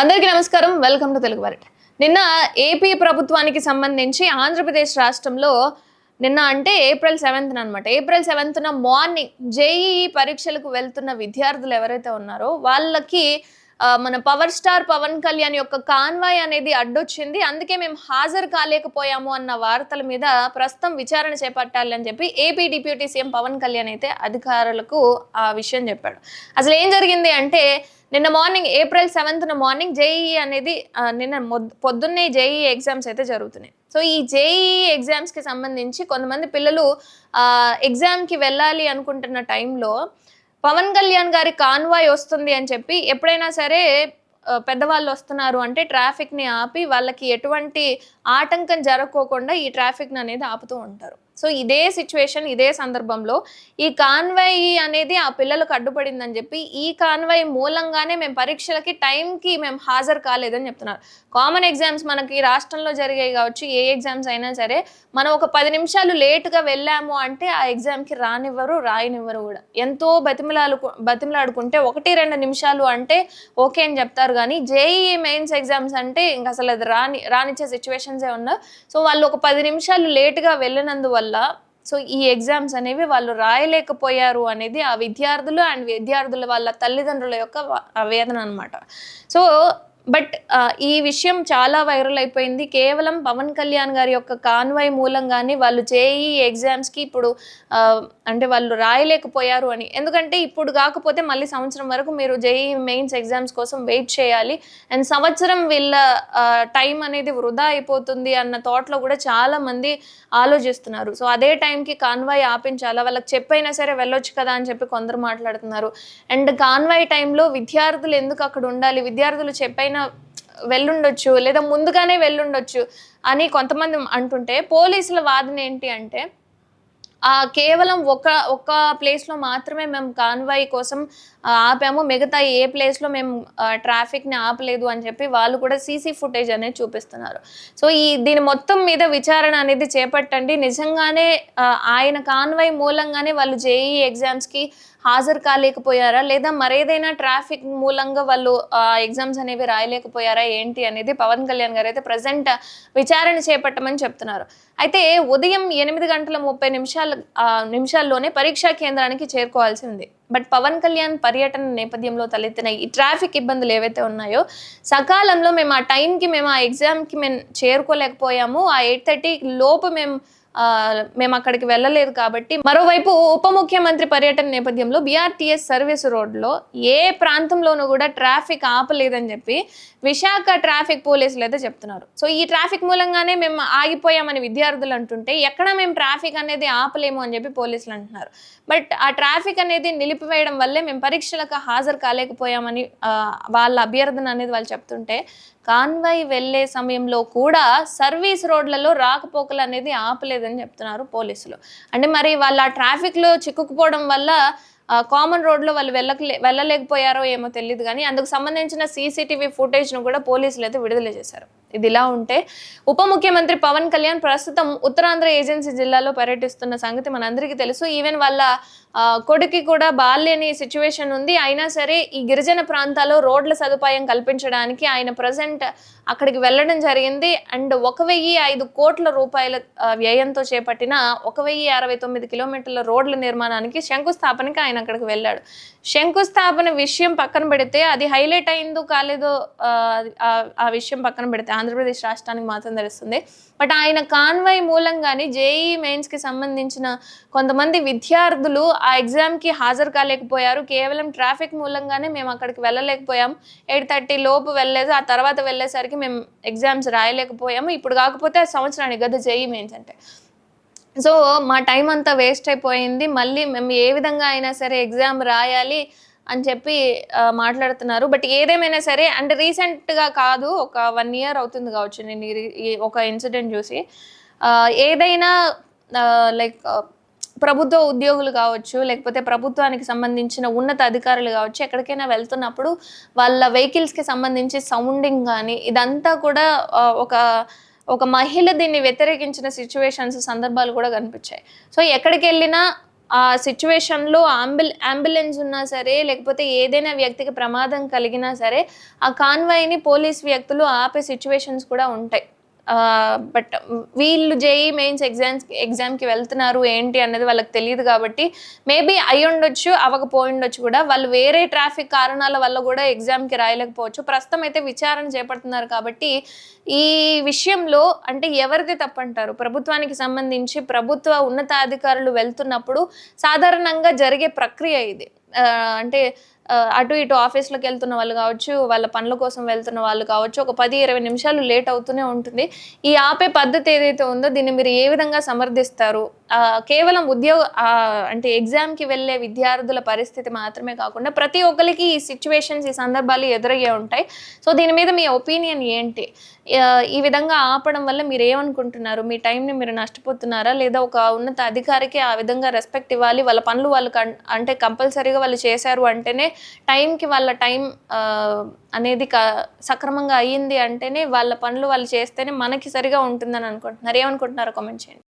అందరికీ నమస్కారం. Welcome to Telugu వరట నిన్న ఏపీ ప్రభుత్వానికి సంబంధించి ఆంధ్రప్రదేశ్ రాష్ట్రంలో నిన్న అంటే ఏప్రిల్ సెవెంత్న అనమాట ఏప్రిల్ సెవెంత్న మార్నింగ్ జేఈఈ పరీక్షలకు వెళ్తున్న విద్యార్థులు ఎవరైతే ఉన్నారో వాళ్ళకి మన పవర్ స్టార్ పవన్ కళ్యాణ్ యొక్క కాన్వాయ్ అనేది అడ్డొచ్చింది. అందుకే మేము హాజరు కాలేకపోయాము అన్న వార్తల మీద ప్రస్తుతం విచారణ చేపట్టాలి అని చెప్పి AP deputy CM Pawan Kalyan అయితే అధికారులకు ఆ విషయం చెప్పాడు. అసలు ఏం జరిగింది అంటే నిన్న మార్నింగ్ ఏప్రిల్ సెవెంత్న మార్నింగ్ జేఈఈ అనేది నిన్న పొద్దున్నే జేఈఈ ఎగ్జామ్స్ అయితే జరుగుతున్నాయి. సో ఈ జేఈఈ ఎగ్జామ్స్కి సంబంధించి కొంతమంది పిల్లలు ఎగ్జామ్కి వెళ్ళాలి అనుకుంటున్న టైంలో పవన్ కళ్యాణ్ గారి కాన్వాయ్ వస్తుంది అని చెప్పి ఎప్పుడైనా సరే పెద్దవాళ్ళు వస్తున్నారు అంటే ట్రాఫిక్ని ఆపి వాళ్ళకి ఎటువంటి ఆటంకం జరగకోకుండా ఈ ట్రాఫిక్ని అనేది ఆపుతూ ఉంటారు. సో ఇదే సిచ్యువేషన్ ఇదే సందర్భంలో ఈ కాన్వాయ్ అనేది ఆ పిల్లలకు అడ్డుపడిందని చెప్పి ఈ కాన్వాయ్ మూలంగానే మేము పరీక్షలకి టైంకి మేము హాజరు కాలేదని చెప్తున్నారు. కామన్ ఎగ్జామ్స్ మనకి రాష్ట్రంలో జరిగాయి కావచ్చు ఏ ఎగ్జామ్స్ అయినా సరే మనం ఒక పది నిమిషాలు లేటుగా వెళ్ళాము అంటే ఆ ఎగ్జామ్కి రానివ్వరు రాయనివ్వరు కూడా. ఎంతో బతిమలాలు బతిమలాడుకుంటే ఒకటి రెండు నిమిషాలు అంటే ఓకే అని చెప్తారు కానీ జేఈఈ మెయిన్స్ ఎగ్జామ్స్ అంటే ఇంకా అసలు అది రాని రానిచ్చే సిచ్యువేషన్సే ఉన్నా. సో వాళ్ళు ఒక పది నిమిషాలు లేటుగా వెళ్ళినందువల్ల సో ఈ ఎగ్జామ్స్ అనేవి వాళ్ళు రాయలేకపోయారు అనేది ఆ విద్యార్థులు అండ్ విద్యార్థుల వాళ్ళ తల్లిదండ్రుల యొక్క వేదన అనమాట సో బట్ ఈ విషయం చాలా వైరల్ అయిపోయింది. కేవలం పవన్ కళ్యాణ్ గారి యొక్క కాన్వాయ్ మూలంగానే వాళ్ళు జేఈ ఎగ్జామ్స్కి ఇప్పుడు అంటే వాళ్ళు రాయలేకపోయారు అని. ఎందుకంటే ఇప్పుడు కాకపోతే మళ్ళీ సంవత్సరం వరకు మీరు జేఈ మెయిన్స్ ఎగ్జామ్స్ కోసం వెయిట్ చేయాలి. అండ్ సంవత్సరం వీళ్ళ టైం అనేది వృధా అయిపోతుంది అన్న థాట్లో కూడా చాలా మంది ఆలోచిస్తున్నారు. సో అదే టైంకి కాన్వాయ్ ఆపించాలా? వాళ్ళకి చెప్పైనా సరే వెళ్ళొచ్చు కదా అని చెప్పి కొందరు మాట్లాడుతున్నారు. అండ్ కాన్వాయ్ టైంలో విద్యార్థులు ఎందుకు అక్కడ ఉండాలి? విద్యార్థులు చెప్పైనా వెళ్ళుండొచ్చు లేదా ముందుగానే వెళ్ళుండొచ్చు అని కొంతమంది అంటుంటే పోలీసుల వాదన ఏంటి అంటే ఆ కేవలం ఒక ఒక ప్లేస్లో మాత్రమే మేము కాన్వాయ్ కోసం ఆపాము. మిగతా ఏ ప్లేస్లో మేము ట్రాఫిక్ని ఆపలేదు అని చెప్పి వాళ్ళు కూడా సీసీ ఫుటేజ్ అనేది చూపిస్తున్నారు. సో ఈ దీని మొత్తం మీద విచారణ అనేది చేపట్టండి. నిజంగానే ఆయన కాన్వాయ్ మూలంగానే వాళ్ళు జేఈ ఎగ్జామ్స్కి హాజరు కాలేకపోయారా? లేదా మరేదైనా ట్రాఫిక్ మూలంగా వాళ్ళు ఎగ్జామ్స్ అనేవి రాయలేకపోయారా? ఏంటి అనేది పవన్ కళ్యాణ్ గారు అయితే ప్రజెంట్ విచారణ చేపట్టమని చెప్తున్నారు. అయితే ఉదయం ఎనిమిది గంటల ముప్పై నిమిషాల నిమిషాల్లోనే పరీక్షా కేంద్రానికి చేరుకోవాల్సి ఉంది. బట్ పవన్ కళ్యాణ్ పర్యటన నేపథ్యంలో తలెత్తిన ఈ ట్రాఫిక్ ఇబ్బందులు ఏవైతే ఉన్నాయో సకాలంలో మేము ఆ టైంకి మేము ఆ ఎగ్జామ్కి మేము చేరుకోలేకపోయాము. ఆ ఎయిట్ థర్టీ లోపు మేము మేము అక్కడికి వెళ్ళలేదు కాబట్టి మరోవైపు ఉప ముఖ్యమంత్రి పర్యటన నేపథ్యంలో బీఆర్టీఎస్ సర్వీస్ రోడ్లో ఏ ప్రాంతంలోనూ కూడా ట్రాఫిక్ ఆపలేదని చెప్పి విశాఖ ట్రాఫిక్ పోలీసులు అయితే చెప్తున్నారు. సో ఈ ట్రాఫిక్ మూలంగానే మేము ఆగిపోయామని విద్యార్థులు అంటుంటే ఎక్కడ మేము ట్రాఫిక్ అనేది ఆపలేము అని చెప్పి పోలీసులు అంటున్నారు. బట్ ఆ ట్రాఫిక్ అనేది నిలిపివేయడం వల్లే మేము పరీక్షలకు హాజరు కాలేకపోయామని వాళ్ళ అభ్యర్థన అనేది వాళ్ళు చెప్తుంటే కాన్వాయ్ వెళ్ళే సమయంలో కూడా సర్వీస్ రోడ్లలో రాకపోకలు అనేది ఆపలేదు లేదని చెప్తున్నారు పోలీసులు. అంటే మరి వాళ్ళ ఆ ట్రాఫిక్లో చిక్కుకుపోవడం వల్ల కామన్ రోడ్లో వాళ్ళు వెళ్ళకలే వెళ్ళలేకపోయారో ఏమో తెలియదు కానీ అందుకు సంబంధించిన సీసీటీవీ ఫుటేజ్ను కూడా పోలీసులు అయితే విడుదల చేశారు. ఇది ఇలా ఉంటే ఉప ముఖ్యమంత్రి పవన్ కళ్యాణ్ ప్రస్తుతం ఉత్తరాంధ్ర ఏజెన్సీ జిల్లాలో పర్యటిస్తున్న సంగతి మనందరికీ తెలుసు. ఈవెన్ వాళ్ళ కొడుకి కూడా బాల్యని సిచ్యువేషన్ ఉంది. అయినా సరే ఈ గిరిజన ప్రాంతాల్లో రోడ్ల సదుపాయం కల్పించడానికి ఆయన ప్రజెంట్ అక్కడికి వెళ్ళడం జరిగింది. అండ్ ఒక వెయ్యి ఐదు కోట్ల రూపాయల వ్యయంతో చేపట్టిన ఒక వెయ్యి అరవై తొమ్మిది కిలోమీటర్ల రోడ్ల నిర్మాణానికి శంకుస్థాపనకి ఆయన అక్కడికి వెళ్ళాడు. శంకుస్థాపన విషయం పక్కన పెడితే అది హైలైట్ అయిందో కాలేదో ఆ విషయం పక్కన పెడితే ఆంధ్రప్రదేశ్ రాష్ట్రానికి మాత్రం తెలుస్తుంది. బట్ ఆయన కాన్వాయ్ మూలంగానే జేఈ మెయిన్స్కి సంబంధించిన కొంతమంది విద్యార్థులు ఆ ఎగ్జామ్కి హాజరు కాలేకపోయారు. కేవలం ట్రాఫిక్ మూలంగానే మేము అక్కడికి వెళ్ళలేకపోయాం. ఎయిట్ థర్టీ లోపు వెళ్ళలేదు ఆ తర్వాత వెళ్ళేసరికి మేము ఎగ్జామ్స్ రాయలేకపోయాము. ఇప్పుడు కాకపోతే ఆ సంవత్సరానికి కదా జేఈ మెయిన్స్ అంటే. సో మా టైం అంతా వేస్ట్ అయిపోయింది. మళ్ళీ మేము ఏ విధంగా అయినా సరే ఎగ్జామ్ రాయాలి. అని చెప్పి మాట్లాడుతున్నారు. బట్ ఏదేమైనా సరే అండ్ రీసెంట్గా కాదు ఒక వన్ ఇయర్ అవుతుంది కావచ్చు నేను ఈ ఒక ఇన్సిడెంట్ చూసి. ఏదైనా లైక్ ప్రభుత్వ ఉద్యోగులు కావచ్చు లేకపోతే ప్రభుత్వానికి సంబంధించిన ఉన్నత అధికారులు కావచ్చు ఎక్కడికైనా వెళ్తున్నప్పుడు వాళ్ళ వెహికల్స్కి సంబంధించి సౌండింగ్ కానీ ఇదంతా కూడా ఒక ఒక మహిళ దీన్ని వ్యతిరేకించిన సిచ్యువేషన్స్ సందర్భాలు కూడా కనిపించాయి. సో ఎక్కడికి వెళ్ళినా ఆ సిచ్యువేషన్లో అంబుల్ అంబులెన్స్ ఉన్నా సరే లేకపోతే ఏదైనా వ్యక్తికి ప్రమాదం కలిగినా సరే ఆ కాన్వాయ్ని పోలీస్ వ్యక్తులు ఆపే సిచ్యువేషన్స్ కూడా ఉంటాయి. బట్ వీళ్ళు జేఈ మెయిన్స్ ఎగ్జామ్స్ ఎగ్జామ్కి వెళ్తున్నారు ఏంటి అన్నది వాళ్ళకి తెలియదు కాబట్టి మేబీ అయి ఉండొచ్చు అవ్వకపోయి ఉండొచ్చు కూడా. వాళ్ళు వేరే ట్రాఫిక్ కారణాల వల్ల కూడా ఎగ్జామ్కి రాయలేకపోవచ్చు. ప్రస్తుతం అయితే విచారణ చేపడుతున్నారు కాబట్టి ఈ విషయంలో అంటే ఎవరిది తప్పంటారు? ప్రభుత్వానికి సంబంధించి ప్రభుత్వ ఉన్నతాధికారులు వెళ్తున్నప్పుడు సాధారణంగా జరిగే ప్రక్రియ ఇది. అంటే అటు ఇటు ఆఫీస్లోకి వెళ్తున్న వాళ్ళు కావచ్చు వాళ్ళ పనుల కోసం వెళ్తున్న వాళ్ళు కావచ్చు ఒక పది ఇరవై నిమిషాలు లేట్ అవుతూనే ఉంటుంది. ఈ ఆపే పద్ధతి ఏదైతే ఉందో దీన్ని మీరు ఏ విధంగా సమర్థిస్తారు? కేవలం ఉద్యోగ అంటే ఎగ్జామ్కి వెళ్ళే విద్యార్థుల పరిస్థితి మాత్రమే కాకుండా ప్రతి ఒక్కరికి ఈ సిచ్యువేషన్స్ ఈ సందర్భాలు ఎదురయ్యే ఉంటాయి. సో దీని మీద మీ ఒపీనియన్ ఏంటి? ఈ విధంగా ఆపడం వల్ల మీరు ఏమనుకుంటున్నారు? మీ టైంని మీరు నష్టపోతున్నారా? లేదా ఒక ఉన్నత అధికారికి ఆ విధంగా రెస్పెక్ట్ ఇవ్వాలి? వాళ్ళ పనులు వాళ్ళు అంటే కంపల్సరీగా వాళ్ళు చేశారు అంటేనే టైంకి వాళ్ళ టైం ఆ, అనేది క సక్రమంగా అయ్యింది అంటేనే వాళ్ళ పనులు వాళ్ళు చేస్తేనే మనకి సరిగా ఉంటుందని అనుకుంటున్నారు. ఏమనుకుంటున్నారో కామెంట్ చేయండి.